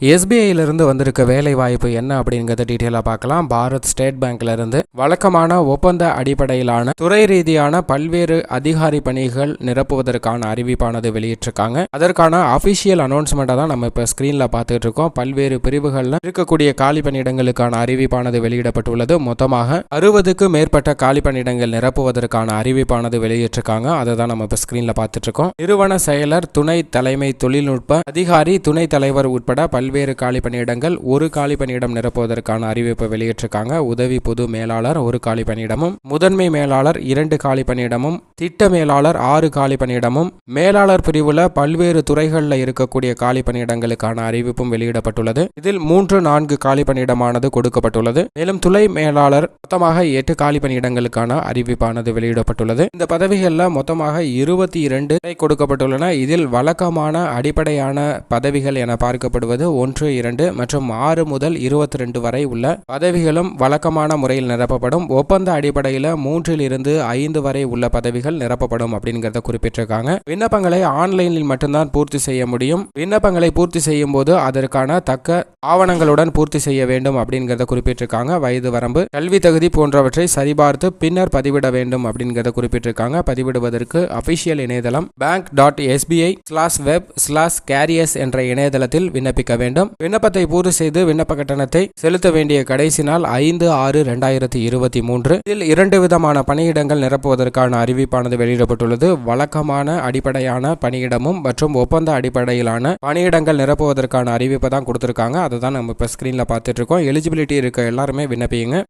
எஸ்பிஐயிலிருந்து வந்திருக்க வேலை வாய்ப்பு என்ன அப்படிங்கிறத டீட்டெயிலாக பார்க்கலாம். பாரத் ஸ்டேட் பேங்க்ல இருந்து வழக்கமான ஒப்பந்த அடிப்படையிலான துறை ரீதியான பல்வேறு அதிகாரி பணிகள் நிரப்புவதற்கான அறிவிப்பானது வெளியிட்டிருக்காங்க. அதற்கான அபிஷியல் அனௌன்ஸ்மெண்ட்டை தான் நம்ம இப்போ ஸ்க்ரீனில் பார்த்துட்டு இருக்கோம் பல்வேறு பிரிவுகளில் இருக்கக்கூடிய காலி பணியிடங்களுக்கான அறிவிப்பானது வெளியிடப்பட்டுள்ளது. மொத்தமாக அறுபதுக்கு மேற்பட்ட காலி பணியிடங்கள் நிரப்புவதற்கான அறிவிப்பானது வெளியிட்டிருக்காங்க. அதை தான் நம்ம இப்போ ஸ்க்ரீனில் பார்த்துட்டு இருக்கோம் நிறுவன செயலர் துணை தலைமை தொழில்நுட்ப அதிகாரி துணை தலைவர் உட்பட பல்வேறு காலி பணியிடங்கள் ஒரு காலி பணியிடம் நிரப்புவதற்கான அறிவிப்பை வெளியிட்டிருக்காங்க. உதவி பொது மேலாளர் ஒரு காலி பணியிடமும் முதன்மை மேலாளர் இரண்டு காலி பணியிடமும் திட்ட மேலாளர் ஆறு காலி பணியிடமும் மேலாளர் பிரிவுல பல்வேறு துறைகளில் இருக்கக்கூடிய காலி பணியிடங்களுக்கான அறிவிப்பும் வெளியிடப்பட்டுள்ளது. இதில் மூன்று நான்கு காலி பணியிடமானது கொடுக்கப்பட்டுள்ளது. மேலும் துளை மேலாளர் மொத்தமாக எட்டு காலி பணியிடங்களுக்கான அறிவிப்பானது வெளியிடப்பட்டுள்ளது. இந்த பதவிகளில் மொத்தமாக இருபத்தி இரண்டு கொடுக்கப்பட்டுள்ளன. இதில் வழக்கமான அடிப்படையான பதவிகள் என பார்க்கப்படுவது ஒன்று இரண்டு மற்றும் ஆறு முதல் இருபத்தி ரெண்டு வரை உள்ள பதவிகளும் வழக்கமான முறையில் நிரப்பப்படும். ஒப்பந்த அடிப்படையில் மூன்றில் இருந்து ஐந்து வரை உள்ள பதவிகள் நிரப்பப்படும் அப்படிங்கிறத குறிப்பிட்டிருக்காங்க. விண்ணப்பங்களை ஆன்லைனில் மட்டும்தான் பூர்த்தி செய்ய முடியும். விண்ணப்பங்களை பூர்த்தி செய்யும் போது அதற்கான தக்க ஆவணங்களுடன் பூர்த்தி செய்ய வேண்டும் அப்படிங்கிறத குறிப்பிட்டிருக்காங்க. வயது வரம்பு கல்வி தகுதி போன்றவற்றை சரிபார்த்து பின்னர் பதிவிட வேண்டும் அப்படிங்கிறத குறிப்பிட்டிருக்காங்க. பதிவிடுவதற்கு அபிஷியல் இணையதளம் bank dot SBI slash web slash careers என்ற இணையதளத்தில் விண்ணப்பிக்க வேண்டும். வேண்டும். விண்ணப்பத்தை பூர்த்தி செய்து விண்ணப்ப கட்டணத்தை செலுத்த வேண்டிய கடைசி நாள் ஐந்து ஆறு ரெண்டாயிரத்தி இருபத்தி மூன்று. இதில் இரண்டு விதமான பணியிடங்கள் நிரப்புவதற்கான அறிவிப்பானது வெளியிடப்பட்டுள்ளது. வழக்கமான அடிப்படையான பணியிடமும் மற்றும் ஒப்பந்த அடிப்படையிலான பணியிடங்கள் நிரப்புவதற்கான அறிவிப்பை தான் கொடுத்துருக்காங்க. அதை தான் நம்ம இப்போ ஸ்க்ரீனில் பார்த்துட்டு இருக்கோம். எலிஜிபிலிட்டி இருக்க எல்லாருமே விண்ணப்பிங்க.